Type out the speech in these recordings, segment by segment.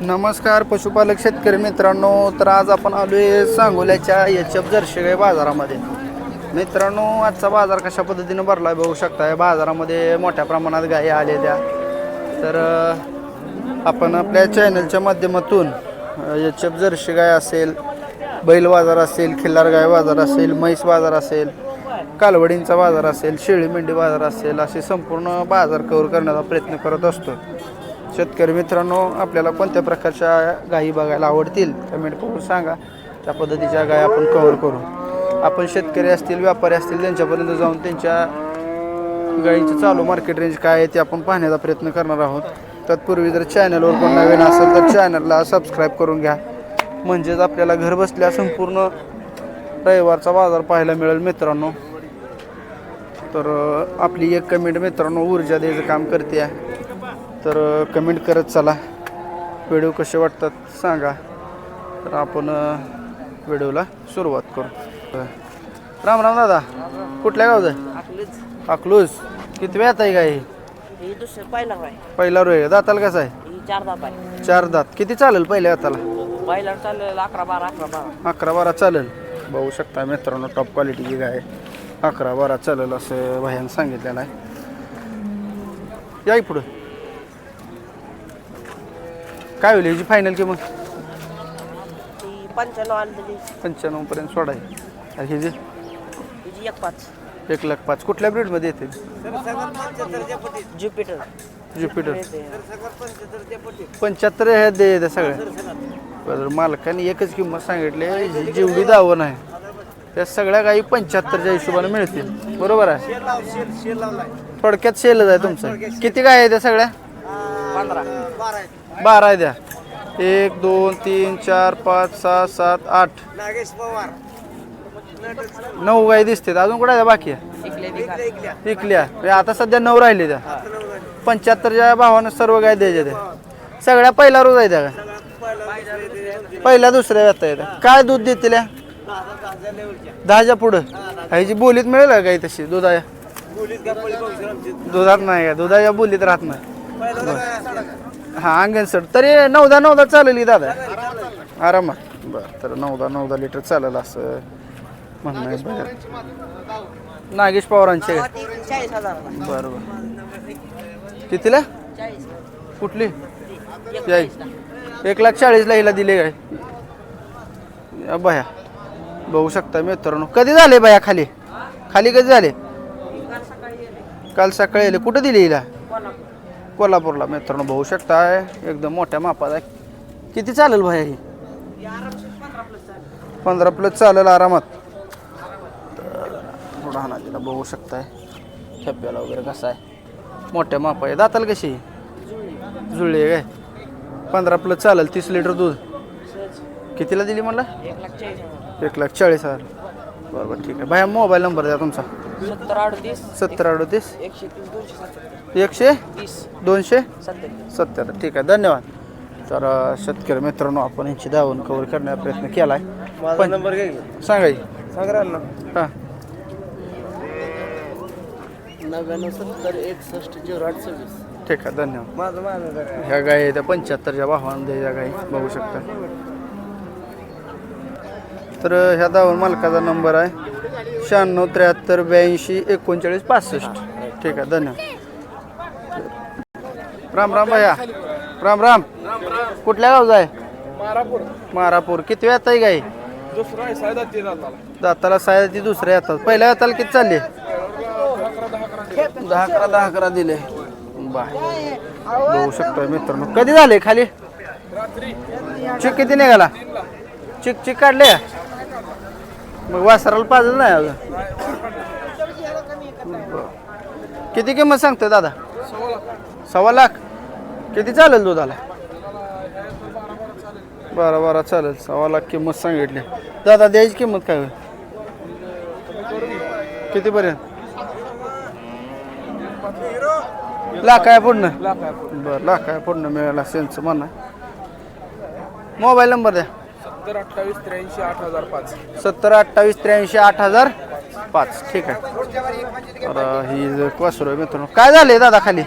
नमस्कार पशुपालक शेतकरी मित्रांनो तर आज आपण आलो आहे सांगोल्याच्या एच एफ जर्शी बाजारामध्ये. मित्रांनो आजचा बाजार कशा पद्धतीनं भरला आहे बघू शकता या बाजारामध्ये मोठ्या प्रमाणात गायी आलेल्या तर आपण आपल्या चॅनलच्या माध्यमातून एच एफ जर्शी गाय असेल बैल बाजार असेल खिल्लार गाय बाजार असेल म्हैस बाजार असेल कालवडींचा बाजार असेल शेळी मेंढी बाजार असेल असे संपूर्ण बाजार कव्हर करण्याचा प्रयत्न करत असतो शेतकरी मित्रांनो आपल्याला कोणत्या प्रकारच्या गायी बघायला आवडतील कमेंट करून सांगा. त्या पद्धतीच्या गाय आपण कव्हर करू. आपण शेतकरी असतील व्यापारी असतील त्यांच्यापर्यंत जाऊन त्यांच्या गायीचं चालू मार्केट रेंज काय आहे ते आपण पाहण्याचा प्रयत्न करणार आहोत. तत्पूर्वी जर चॅनलवर कोण नवीन असेल तर चॅनलला सबस्क्राईब करून घ्या. म्हणजेच आपल्याला घर बसल्या संपूर्ण रविवारचा बाजार पाहायला मिळेल मित्रांनो. तर आपली एक कमेंट मित्रांनो ऊर्जा द्यायचं काम करते. आहे तर कमेंट करत चला. व्हिडिओ कसे वाटतात सांगा. तर आपण व्हिडिओला सुरुवात करू. राम राम दादा. कुठल्या गावचं अकलूज. किती वेळात आहे काय दुसरं पहिला रोय. दाताला कसा आहे? चार दात चार दात. किती चालेल पहिल्या दाताला? पहिला चाललेलं अकरा बारा अकरा बारा. अकरा बारा चालेल. बघू शकता मित्रांनो टॉप क्वालिटीची गाय आहे. अकरा बारा चालेल असं भाह्यानं सांगितलेलं आहे. या पुढं काय होईल ह्याची फायनल किंमत ती पंच्याण्णव पर्यंत सोडायची आणि ह्याची हिची एक पाच. एक लाख पाच. कुठल्या ब्रीडमध्ये येते? ज्युपिटर ज्युपिटर पंच्याहत्तर ह्या दे त्या सगळ्या. बरं मालकाने एकच किंमत सांगितली ही जेवढी दावण आहे त्या सगळ्या काही पंच्याहत्तरच्या हिशोबाने मिळतील. बरोबर आहे? थोडक्यात शेलच आहे तुमचं. किती गाय आहे त्या सगळ्या? पंधरा बारा आहे द्या. एक दोन तीन चार पाच सहा सात आठ. नागेश पवार. नऊ गाय दिसतात. अजून कुठे आहे बाकी? विकल्या म्हणजे आता सध्या नऊ राहिले त्या. पंच्याहत्तरच्या भावानं सर्व गाय द्यायच्या त्या. सगळ्या पहिला रोज आहे त्या का? पहिल्या दुसऱ्या व्यथा येत्या काय दूध देतील? दहाच्या पुढं. ह्याची बोलीत मिळेल का काही तशी? दुधाच्या? दुधात नाही का? दुधाच्या बोलीत राहत नाही. हा अंगण सर. तरी नऊदा नऊदा चालेल की दादा आरामात बरं तर नऊदा नऊदा लिटर चालेल असं म्हणणं आहे. बरं. नागेश पवारांचे. का? चाळीस हजार बरं बरं. कितीला? चाळीस कुठली? याई एक लाख चाळीसला हिला दिले काय? बाया. बघू शकता मित्रांनो. कधी झाले बाया खाली? खाली कधी झाले? काल सकाळी आले. कुठं दिली हिला? कोल्हापूरला मित्रांनो बघू शकता एकदम मोठ्या मापात आहे. किती चालेल भाया ही पंधरा प्लस चालेल आरामात. थोडा हाना तिला बघू शकताय. ठेप्याला वगैरे कसा आहे? मोठ्या मापा आहे. दाताल कशी? जुळली आहे काय? पंधरा प्लस चालेल तीस लिटर दूध. कितीला दिली मला एक लाख चाळीस हजार. एक लाख चाळीस हजार बरोबर ठीक आहे. भाया मोबाईल नंबर द्या तुमचा. सत्तर अडतीस सत्तर अडतीस. एकशे तीस दोनशे सत्तर. एकशे? तीस दोनशे? सत्तर सत्तर ठीक आहे धन्यवाद. तर शेतकरी मित्रांनो आपण यांची दावण कव्हर करण्याचा प्रयत्न केला आहे नंबर घे. सांगा सांगा ना. हां. नव्याण्णव सत्तर एकसष्ट झिरो आठ सव्वीस. ठीक आहे धन्यवाद. माझं माझं ह्या गाय त्या पंच्याहत्तरच्या भावामध्ये ह्या गाई बघू शकता. तर ह्या दावण मालकाचा नंबर आहे. शहाण्णव त्र्याहत्तर ब्याऐंशी एकोणचाळीस पासष्ट. ठीक आहे धन्यवाद. राम राम भैया. राम राम. कुठल्या गावचा आहे? मारापूर. मारापूर. किती वेळात आहे गाई दाताला साया ती दुसऱ्या येतात. पहिल्या येताला किती चालली? दहा अकरा दहा अकरा दिले. बाय. बघू शकतोय मित्रांनो. कधी झाले खाली? चिक किती निघाला? चिक चिक काढले? मग वासराला पाजलं नाही अजून? बरं. किती किंमत सांगतो दादा? सव्वा लाख. किती चालेल दुधाला? बरं बरं चालेल. सव्वा लाख किंमत सांगितली. दादा द्यायची किंमत काय होईल? कितीपर्यंत लाख आहे पूर्ण. बरं लाख आहे पूर्ण मिळाला. सेंचं म्हणा. मोबाईल नंबर द्या. सत्तर अठ्ठावीस त्र्याऐंशी आठ हजार पाच. सत्तर अठ्ठावीस त्र्याऐंशी आठ हजार पाच. ठीक आहे. तर ही वासरू आहे मित्रांनो काय झाले दादा खाली?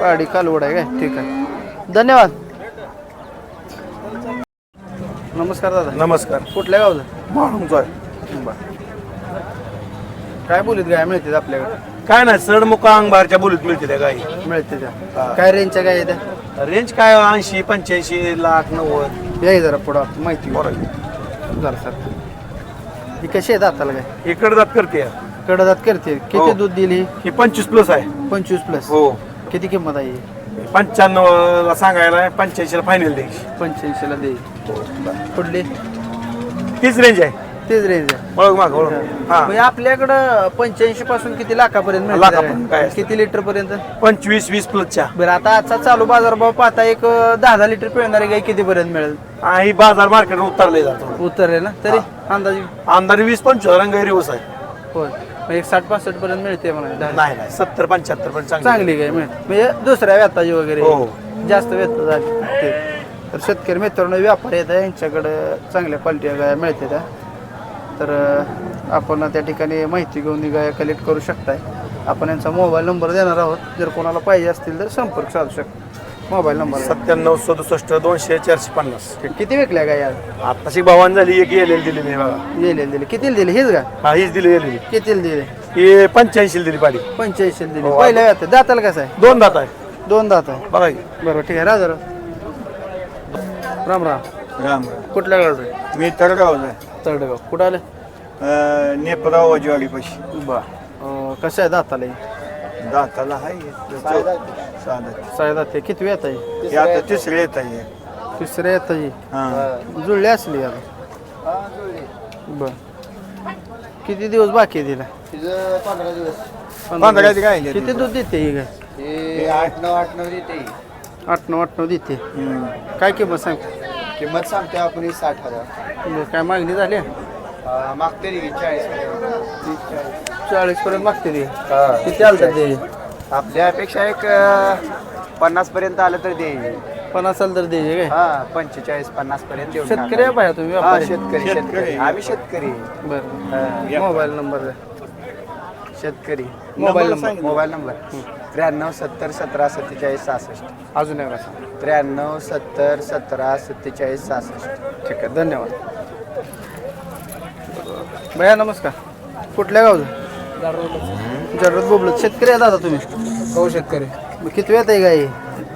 वाडी कालवड आहे काय? ठीक आहे. धन्यवाद. नमस्कार दादा. नमस्कार. कुठल्या गावचं? म्हणून बरं. काय बोलीत गाय मिळते आपल्याकडे? काय नाही सड मुका अंगबारच्या बोलीत मिळते त्या गाई. मिळते त्या. काय रेंजच्या गाय त्या? रेंज काय ऐंशी पंच्याऐंशी लाख नव्वद? या जरा पुढं माहिती बरं. झालं सर. ही कशी आहे दाताला काय? इकडे जात करते. कडदात करते. किती हो. दूध दिली? ही पंचवीस प्लस आहे. पंचवीस प्लस हो. किती किंमत आहे पंच्याण्णव ला सांगायला पंच्याऐंशी ला फायनल द्यायची. पंच्याऐंशीला दे. कुठली तीच रेंज आहे. तेच रेंज आहे ओळख माग ओळख. हा. म्हणजे आपल्याकडं पंच्याऐंशी पासून किती लाखापर्यंत मिळते लाखापर्यंत, त्या काय? असतं? किती लिटर पर्यंत? पंचवीस वीस प्लसच्या बरं आता आजचा चालू बाजारभाव पाहता एक अं, दहा दहा लिटर पिळणारी गाय किती पर्यंत मिळेल? हा, ही बाजार मार्केट उतरले जातो. उतरले ना? तरी अंदाजे? आमदार वीस पंचवीस रंग रिवर्स आहे. होय. मग एक साठ पासष्ट पर्यंत मिळते दहा नाही नाही सत्तर पंच्याहत्तर पण चांगली चांगली गाय मिळते. म्हणजे दुसऱ्या व्यताची वगैरे हो. जास्त व्यत झाली. ते. तर शेतकरी मित्रांनो व्यापारी येतात यांच्याकडं चांगल्या क्वालिटी गाय मिळते त्या. तर आपण त्या ठिकाणी माहिती घेऊन गाय कलेक्ट करू शकताय. आपण यांचा मोबाईल नंबर देणार आहोत. जर कोणाला पाहिजे असतील तर संपर्क साधू शकता. मोबाईल नंबर सत्त्याण्णव सदुसष्ट दोनशे चारशे पन्नास. किती विकल्या गाय आज? आताशी भावान झाली एक येलेली दिली नाही बघा. दिले दिले. कितीला दिली? हीच का? हा हीच दिली गेलेली कितीला दिले? ही पंच्याऐंशी दिली पाडी. पंच्याऐंशी दिली. हो, पहिल्या व्यात दाताला कसं आहे? दोन दात आहे. दोन दात आहे. बघा की. बरोबर ठीक आहे. राजा राम राम. राम कुठल्या गावचं आहे? मी तळगावला आहे. तळडेगाव कुठं आलं अं, नेपराव वाजवाडी पशी बा कसं आहे दाताला? दाताला आहे साधं साय दाते किती येत आहे हे आता तिसरे येत आहे तिसऱ्या येत आहे हा जुळली असली आता बर किती दिवस बाकी आहे तिला पंधरा दिवस पंधरा दिवस काय किती दूध देते ही गाय हे आठ नऊ आठ नऊ देते आठ नऊ आठ नऊ देते. काय किंमत सांग किंमत सांगते आपण ही साठ हजार. बरं, काय मागणी झाली? अं, मागते रे चाळीस चाळीस पर्यंत मागते ती किती आलं तर ते आपल्यापेक्षा एक पन्नास पर्यंत आलं तर दे. पन्नास आलं तर द्यायचे काय? हा पंचेचाळीस पन्नास पर्यंत देऊन. शेतकरी आहे तुम्ही हा व्यापारी? शेतकरी शेतकरी. आम्ही शेतकरी. बरं. Mobile number. द्या शेतकरी. Mobile number. Mobile number. त्र्याण्णव सत्तर सतरा सत्तेचाळीस सहासष्ट. अजून एक सांग. त्र्याण्णव सत्तर सतरा सत्तेचाळीस सहासष्ट. ठीक आहे धन्यवाद. भैया नमस्कार. कुठल्या गावचं? जरूर बोबलत शेतकरी आहे दादा तुम्ही? हो शेतकरी. मग किती वेळ आहे गाई?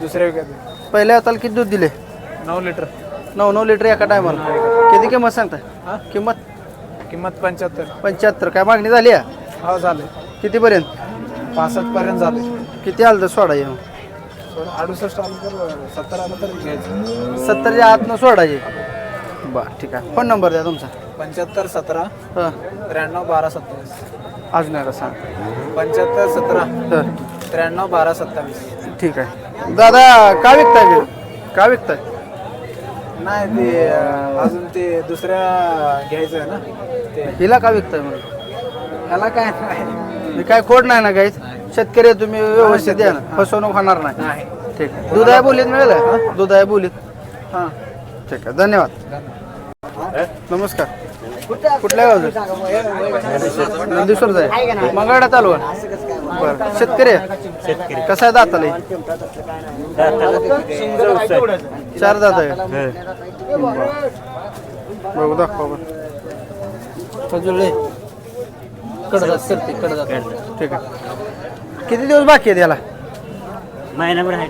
दुसऱ्या विकत. पहिल्या हाताला किती दूध दिले? नऊ लिटर. नऊ नऊ लिटर एका टायमाला. किती किंमत सांगता किंमत? किंमत पंच्याहत्तर. पंच्याहत्तर. काय मागणी झाली आहे? हो झाले. कितीपर्यंत? पासष्ट पर्यंत झाले. किती आलं तर सोडा येऊन अडुसष्ट आलं तर सत्तर आलं तर घ्यायचं. सत्तरच्या आतनं सोडायचे बरं ठीक आहे. फोन नंबर द्या तुमचा. पंच्याहत्तर सतरा हां. त्र्याण्णव बारा सत्तावीस. अजून एकदा सांग. पंच्याहत्तर सतरा हं. त्र्याण्णव बारा सत्तावीस. ठीक आहे. दादा का विकताय बिल का विकताय? नाही ते अं, अजून ते दुसऱ्या घ्यायचं आहे ना. ते हिला का विकताय मग ह्याला काय नाही. मी काय खोड नाही ना गाईच शेतकरी आहे तुम्ही व्यवस्थित द्या ना. फसवणूक होणार नाही. नाही. ठीक आहे. दूध आहे बोलीत मिळेल? आहे बोलीत. हां. ठीक आहे. धन्यवाद. नमस्कार. कुठल्या गावचं? नंदीश्वर आहे मंगळडा चालू आहे बरं. शेतकरी आहे? कसा आहे दाताला? हे? चार दात आहे. बघू दाखवा बरं. करते ठीक आहे. किती दिवस बाकी आहे त्याला महिनाभर आहे.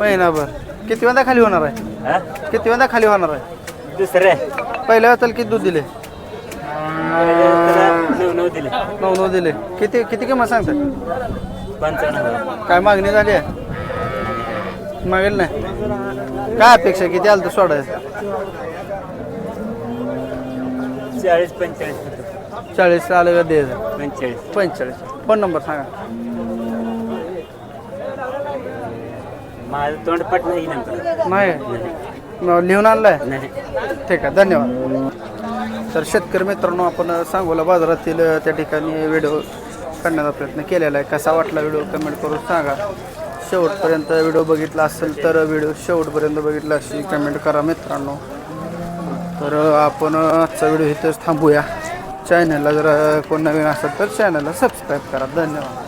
महिनाभर. किती वेळा खाली होणार आहे? हा? किती वेळा खाली होणार आहे? दुसरं पहिल्या वेळाला किती दूध दिले? त्याला नऊ नऊ दिले. नऊ नऊ दिले. किती किती किंमत सांगतात पंचावन्न हजार. काय मागणी झाली आहे? मागेल नाही. काय अपेक्षा किती आलं तर सोडायचं? चाळीस पंचेचाळीस. चाळीस आलं का द्यायचं पंचेचाळीस. पंचेचाळीस. फोन नंबर सांगा. माझं तोंड पट नाही नंतर. नाही. न- लिहून आणलाय? नाही. ठीक आहे धन्यवाद. तर शेतकरी मित्रांनो आपण सांगोला बाजारातील त्या ठिकाणी व्हिडिओ करण्याचा प्रयत्न केलेला आहे. कसा वाटला व्हिडिओ? कमेंट करून सांगा. शेवटपर्यंत व्हिडिओ बघितला असेल तर व्हिडिओ शेवटपर्यंत बघितला अशी कमेंट करा मित्रांनो. तर आपण आजचा व्हिडिओ इथेच थांबूया. चॅनलला जर कोण नवीन असेल तर चॅनलला सबस्क्राईब करा. धन्यवाद.